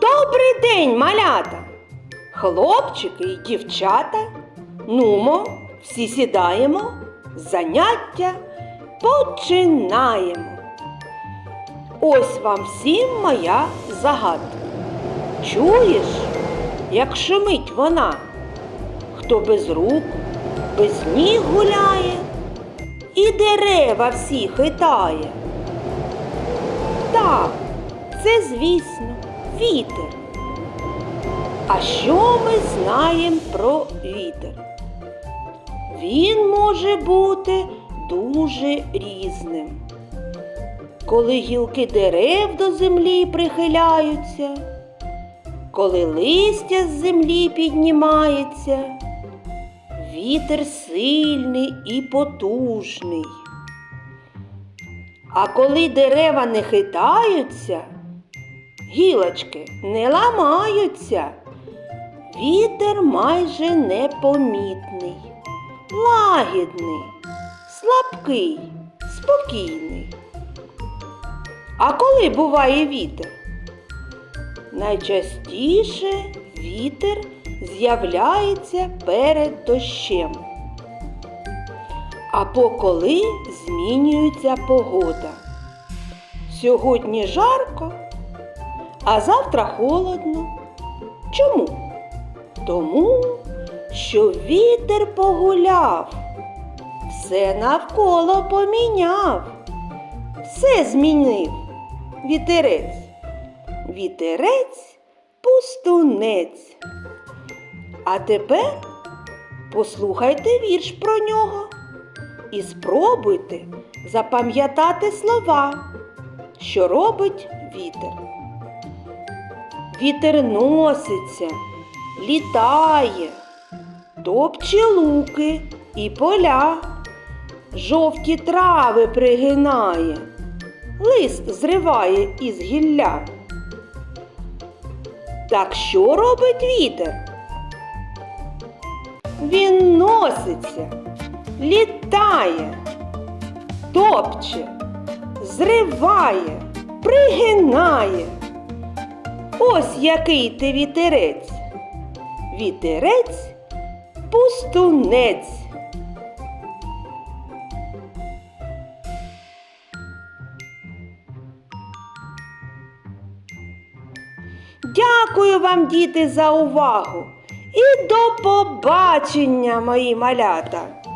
Добрий день, малята! Хлопчики і дівчата. Нумо, всі сідаємо, заняття починаємо. Ось вам всім моя загадка. Чуєш, як шумить вона? Хто без рук, без ніг гуляє, і дерева всі хитає. Так, це, звісно, вітер. А що ми знаємо про вітер? Він може бути дуже різним. Коли гілки дерев до землі прихиляються, коли листя з землі піднімається, вітер сильний і потужний. А коли дерева не хитаються, гілочки не ламаються, вітер майже непомітний, лагідний, слабкий, спокійний. А коли буває вітер? Найчастіше вітер з'являється перед дощем. Або коли змінюється погода. Сьогодні жарко, а завтра холодно. Чому? Тому, що вітер погуляв, все навколо поміняв, все змінив вітерець. Вітерець пустунець. А тепер послухайте вірш про нього і спробуйте запам'ятати слова, що робить вітер. Вітер носиться, літає, топче луки і поля, жовті трави пригинає, лист зриває із гілля. Так що робить вітер? Він носиться, літає, топче, зриває, пригинає. Ось який ти вітерець. Вітерець пустунець. Дякую вам, діти, за увагу. І до побачення, мої малята!